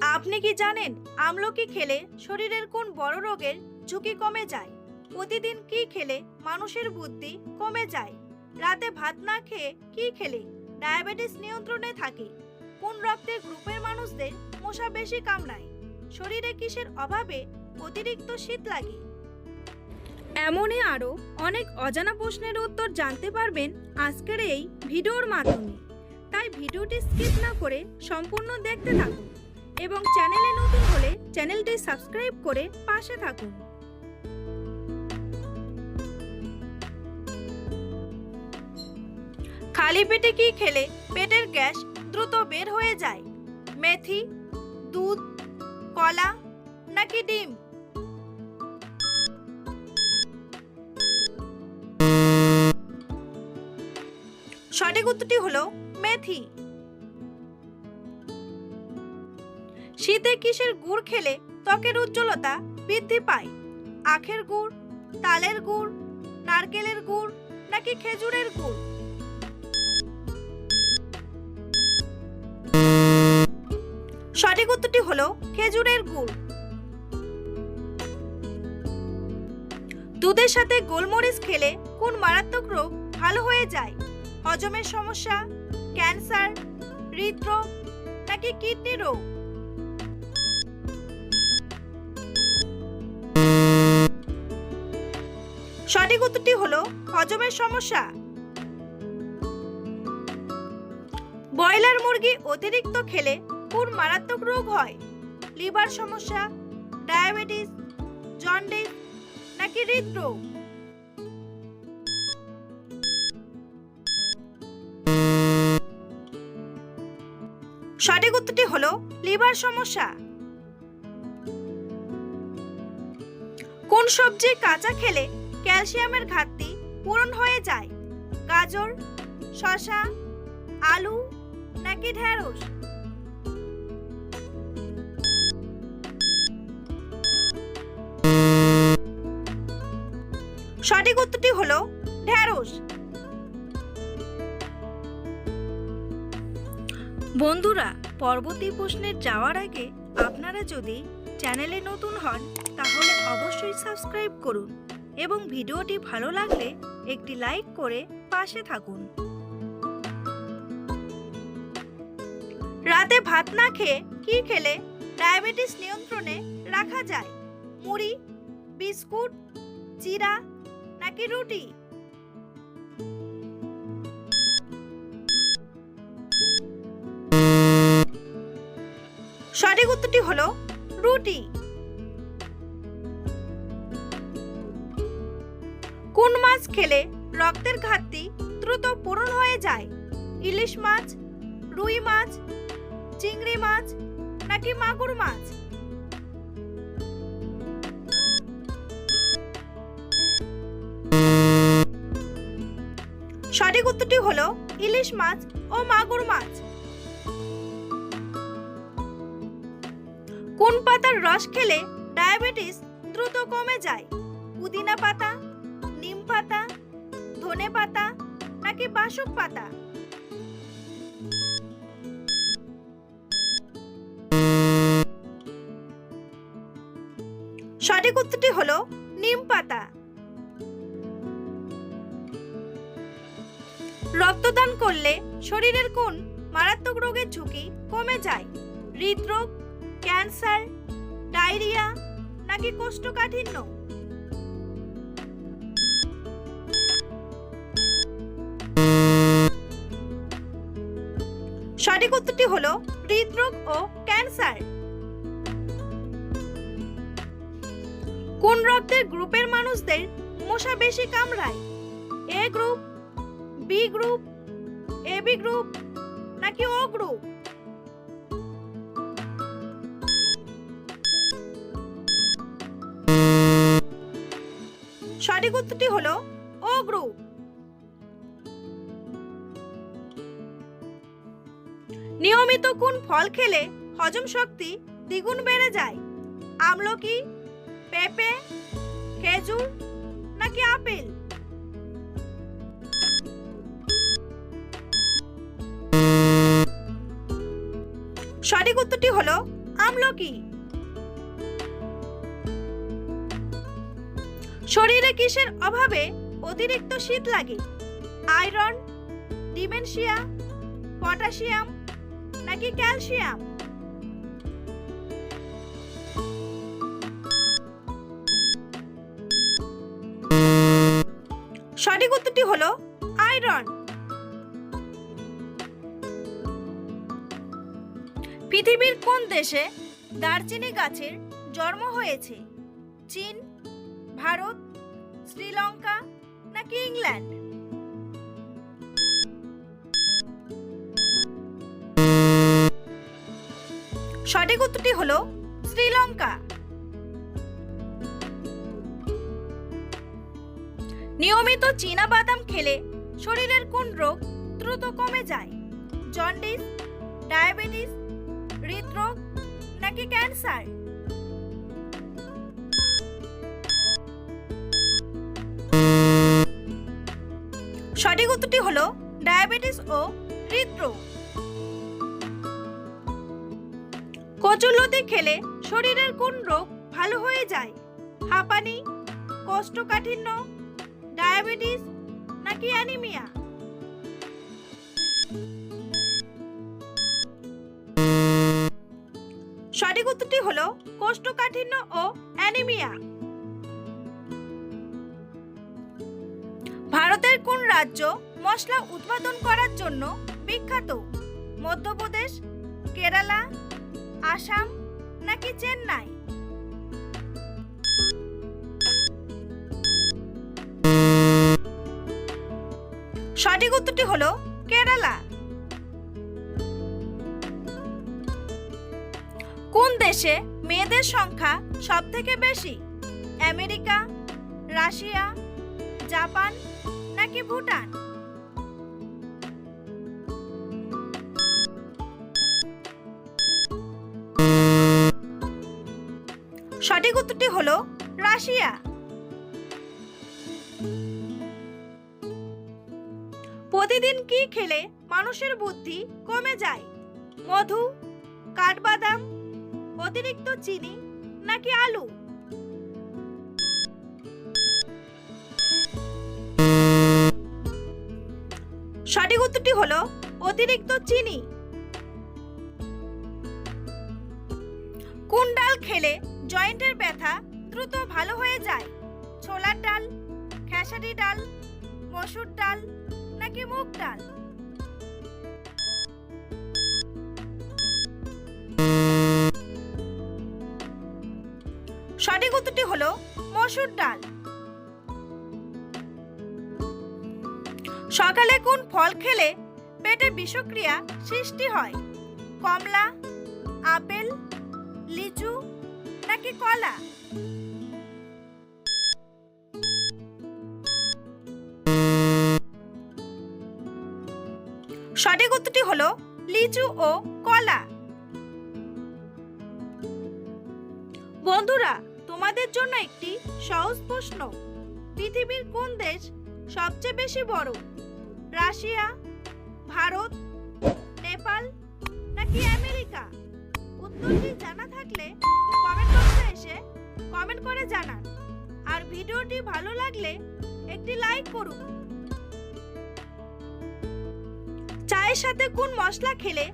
আপনি কি জানেন আমলকি খেলে শরীরের কোন বড় রোগের ঝুঁকি কমে যায়? প্রতিদিন কি খেলে মানুষের বুদ্ধি কমে যায়? রাতে ভাত না খেয়ে কি খেলে? ডায়াবেটিস নিয়ন্ত্রণে থাকে। কোন রক্তের গ্রুপের মানুষদের মশা বেশি কামড়ায়? শরীরে কিসের অভাবে অতিরিক্ত শীত লাগে? এমনই আরও অনেক অজানা প্রশ্নের উত্তর জানতে পারবেন আজকের এই ভিডিওর মাধ্যমে। তাই ভিডিওটি স্কিপ না করে সম্পূর্ণ দেখতে থাকুন। এবং চ্যানেলে নতুন হলে চ্যানেলটি সাবস্ক্রাইব করে পাশে থাকুন। খালি পেটে কি খেলে পেটের গ্যাস দ্রুত বের হয়ে যায়? মেথি, দুধ, কলা নাকি ডিম? সঠিক উত্তরটি হলো মেথি। শীতে কিসের গুড় খেলে ত্বকের উজ্জ্বলতা বৃদ্ধি পায়? আখের গুড়, তালের গুড়, নারকেলের গুড় নাকি খেজুরের গুড়? সঠিক উত্তরটি হলো খেজুরের গুড়। দুধের সাথে গোলমরিচ খেলে কোন মারাত্মক রোগ ভালো হয়ে যায়? হজমের সমস্যা, ক্যান্সার, হৃদরোগ নাকি কিডনি রোগ? সঠিক উত্তরটি হলো হজমের সমস্যা। ব্রয়লার মুরগি অতিরিক্ত খেলে কোন মারাত্মক রোগ হয়। লিভার সমস্যা, ডায়াবেটিস, জন্ডিস নাকি হৃদরোগ। সঠিক উত্তরটি হলো লিভার সমস্যা। কোন সবজি কাঁচা খেলে ক্যালসিয়ামের ঘাটতি পূরণ হয়ে যায়। গাজর, শসা, আলু নাকি ঢেঁড়স? সঠিক উত্তরটি হলো ঢেঁড়স। বন্ধুরা পরবর্তী প্রশ্নের যাওয়ার আগে আপনারা যদি চ্যানেলে নতুন হন, তাহলে অবশ্যই সাবস্ক্রাইব করুন। এবং ভিডিওটি ভালো লাগলে একটি লাইক করে পাশে থাকুন। রাতে ভাত না খেয়ে কি খেলে? ডায়াবেটিস নিয়ন্ত্রণে রাখা যায়। মুড়ি, বিস্কুট, চিরা নাকি রুটি? সঠিক উত্তরটি হলো রুটি। মাছ খেলে রক্তের ঘাটতি দ্রুত পূরণ হয়ে যায়। ইলিশ মাছ, রুই মাছ, চিংড়ি মাছ নাকি মাগুর মাছ? সঠিক উত্তরটি হলো ইলিশ মাছ ও মাগুর মাছ। কোন পাতার রস খেলে ডায়াবেটিস দ্রুত কমে যায়? পুদিনা পাতা পাতা, ধনে পাতা নাকি বাসক পাতা? সঠিক উত্তরটি হলো নিম পাতা। রক্তদান করলে শরীরের কোন মারাত্মক রোগের ঝুঁকি কমে যায়? হৃদরোগ, ক্যান্সার, ডায়রিয়া নাকি কোষ্ঠকাঠিন্য? সঠিক উত্তরটি হলো হৃদরোগ ও ক্যান্সার। কোন রক্তের গ্রুপের মানুষদের মশা বেশি কামড়ায়? A group, B group, A B group, নাকি ও গ্রুপ? সঠিক উত্তরটি হলো ও গ্রুপ। নিয়মিত কোন ফল খেলে? হজম শক্তি দ্বিগুণ বেড়ে যায়। আমলকি, পেঁপে, খেজুর নাকি আপেল? সঠিক উত্তরটি হলো আমলকি। শরীরে কিসের অভাবে অতিরিক্ত শীত লাগে? আয়রন, ডিমেনশিয়া, পটাশিয়াম নাকি ক্যালসিয়াম? সঠিক উত্তরটি হলো আয়রন। পৃথিবীর কোন দেশে দারচিনি গাছের জন্ম হয়েছে? চীন, ভারত, শ্রীলঙ্কা নাকি ইংল্যান্ড? সঠিক উত্তরটি হলো শ্রীলঙ্কা। নিয়মিত চীনা বাদাম খেলে শরীরের কোন রোগ দ্রুত কমে যায়? জন্ডিস, ডায়াবেটিস, হৃদরোগ নাকি ক্যান্সার? সঠিক উত্তরটি হলো ডায়াবেটিস ও হৃদরোগ। কচুলতি খেলে শরীরের কোন রোগ ভালো হয়ে যায়? হাঁপানি, কোষ্ঠকাঠিন্য, ডায়াবেটিস নাকি অ্যানিমিয়া? সঠিক উত্তরটি হলো কোষ্ঠকাঠিন্য ও অ্যানিমিয়া। ভারতের কোন রাজ্য মশলা উৎপাদন করার জন্য বিখ্যাত? মধ্যপ্রদেশ, কেরালা আসাম নাকি চেন্নাই? সঠিক উত্তরটি হলো কেরালা। কোন দেশে মেয়েদের সংখ্যা সব থেকে বেশি? আমেরিকা, রাশিয়া, জাপান নাকি ভুটান? সঠিক উত্তরটি হলো রাশিয়া। প্রতিদিন কি খেলে মানুষের বুদ্ধি কমে যায়? মধু, কাঠবাদাম, অতিরিক্ত চিনি নাকি আলু? সঠিক উত্তরটি হলো অতিরিক্ত চিনি। কোন ডাল খেলে জয়েন্টের ব্যথা দ্রুত ভালো হয়ে যায়। ছোলার ডাল, খেসারি ডাল, মসুর ডাল নাকি মুগ ডাল? সঠিক উত্তরটি হলো মসুর ডাল। সকালে কোন ফল খেলে পেটে বিষক্রিয়া সৃষ্টি হয়? কমলা, আপেল, লিচু নাকি কলা? সঠিক উত্তরটি হলো লিচু ও কলা। বন্ধুরা, তোমাদের জন্য একটি সহজ প্রশ্ন। পৃথিবীর কোন দেশ সবচেয়ে বেশি বড়? রাশিয়া, ভারত, নেপাল নাকি আমেরিকা? উত্তরটি জানা থাকলে কমেন্ট বক্সে এসে কমেন্ট করে জানান। আর ভিডিওটি ভালো লাগলে একটি লাইক করুন। চায়ের সাথে কোন মশলা খেলে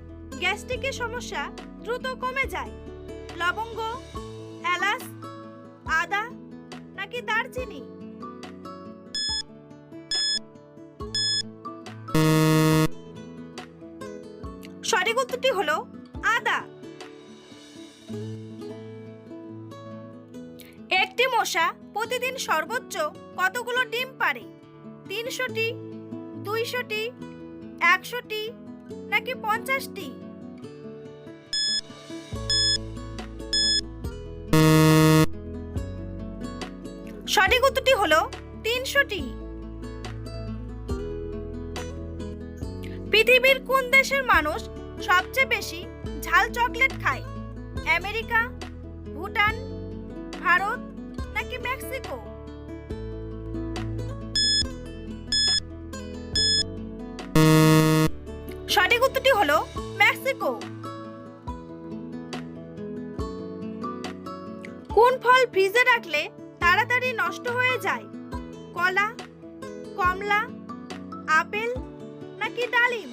গ্যাস্ট্রিকের সমস্যা দ্রুত কমে যায়। লবঙ্গ, এলাচ, আদা নাকি দারচিনি? সঠিক উত্তরটি হলো মশা প্রতিদিন সর্বোচ্চ কতগুলো ডিম পারে? তিনশোটি, দুইশোটি, একশোটি, নাকি পঞ্চাশটি? সঠিক উত্তরটি হলো তিনশোটি। পৃথিবীর কোন দেশের মানুষ সবচেয়ে বেশি ঝাল চকলেট খায়? America, Bhutan, Bharat Mexico. সঠিক উত্তরটি হলো মেক্সিকো। কোন ফল ফ্রিজে রাখলে তাড়াতাড়ি নষ্ট হয়ে যায়? কলা, কমলা, আপেল নাকি ডালিম?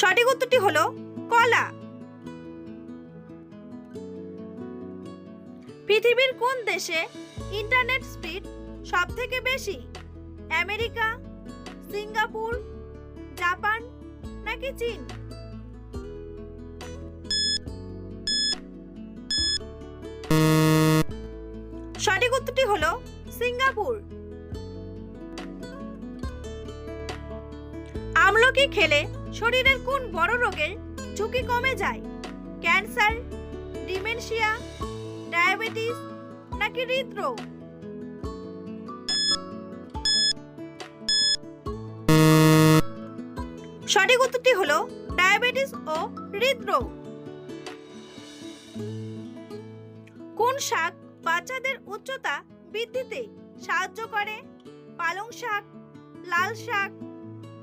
সঠিক উত্তরটি হলো কলা। পৃথিবীর কোন দেশে ইন্টারনেট স্পিড সব থেকে বেশি? আমেরিকা, সিঙ্গাপুর, জাপান নাকি চীন? সঠিক উত্তরটি হলো সিঙ্গাপুর। আমলকি খেলে শরীরের কোন বড় রোগের ঝুঁকি কমে যায়? ক্যান্সার, ডিমেনশিয়া, ডায়াবেটিস নাকি হৃদরোগ? সঠিক উত্তরটি হলো ডায়াবেটিস ও হৃদরোগ। কোন শাক বাচ্চাদের উচ্চতা বৃদ্ধিতে সাহায্য করে? পালং শাক, লাল শাক,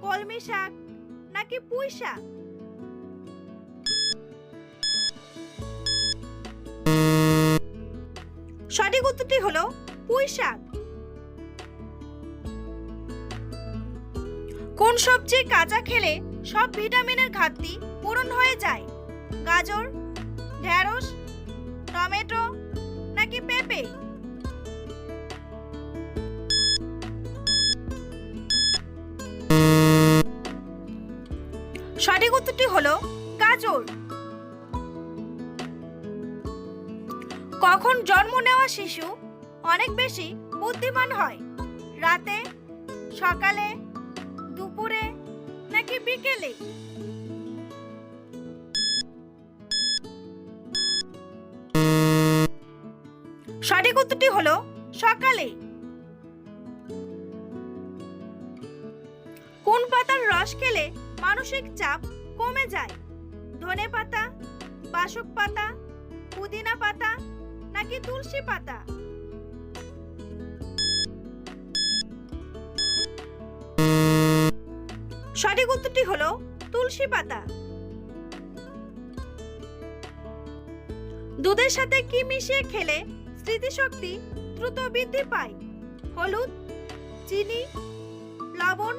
কলমি শাক নাকি পুঁই শাক সঠিক উত্তরটি হলো পুঁই শাক কোন সবজি কাঁচা খেলে সব ভিটামিনের ঘাটতি পূরণ হয়ে যায়? গাজর, ঢেঁড়স, টমেটো নাকি পেঁপে? সঠিক উত্তরটি হলো গাজর। কখন জন্ম নেওয়া শিশু অনেক বেশি বুদ্ধিমান হয়? রাতে, সকালে, দুপুরে, নাকি বিকেলে? সঠিক উত্তরটি হলো সকালে। কোন পাতার রস খেলে মানসিক চাপ কমে যায়। ধনে পাতা, বাসক পাতা, পুদিনা পাতা নাকি তুলসী পাতা? সঠিক উত্তরটি হলো তুলসী পাতা। দুধের সাথে কি মিশিয়ে খেলে স্মৃতিশক্তি দ্রুত বৃদ্ধি পায়? হলুদ, চিনি লবণ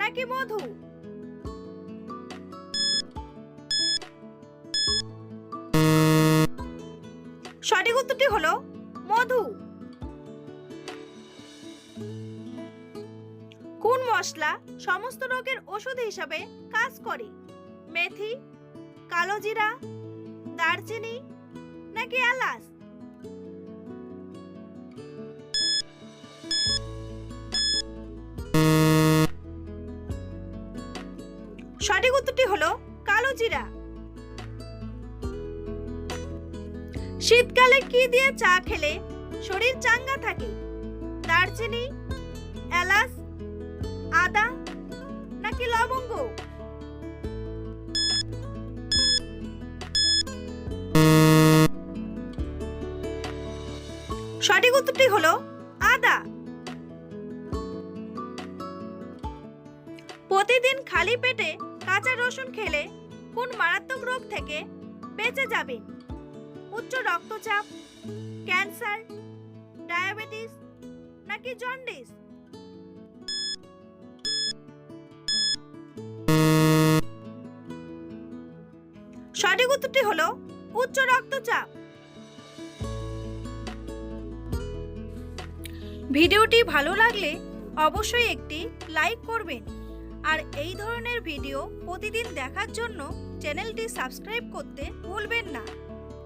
নাকি মধু? সঠিক উত্তরটি হলো মধু। কোন মশলা সমস্ত রোগের ওষুধ হিসাবে কাজ করে? মেথি, কালো জিরা, দারচিনি নাকি এলাচ? সঠিক উত্তরটি হলো কালো জিরা। শীতকালে কি দিয়ে চা খেলে? শরীর চাঙ্গা থাকে। দারচিনি, এলাচ, আদা নাকি লবঙ্গ? সঠিক উত্তরটি হলো আদা। প্রতিদিন খালি পেটে কাঁচা রসুন খেলে কোন মারাত্মক রোগ থেকে বেঁচে যাবেন। উচ্চ রক্তচাপ, ক্যান্সার, ডায়াবেটিস নাকি জন্ডিস? সঠিক উত্তরটি হলো উচ্চ রক্তচাপ। ভিডিওটি ভালো লাগলে অবশ্যই একটি লাইক করবেন। আর এই ধরনের ভিডিও প্রতিদিন দেখার জন্য চ্যানেলটি সাবস্ক্রাইব করতে ভুলবেন না।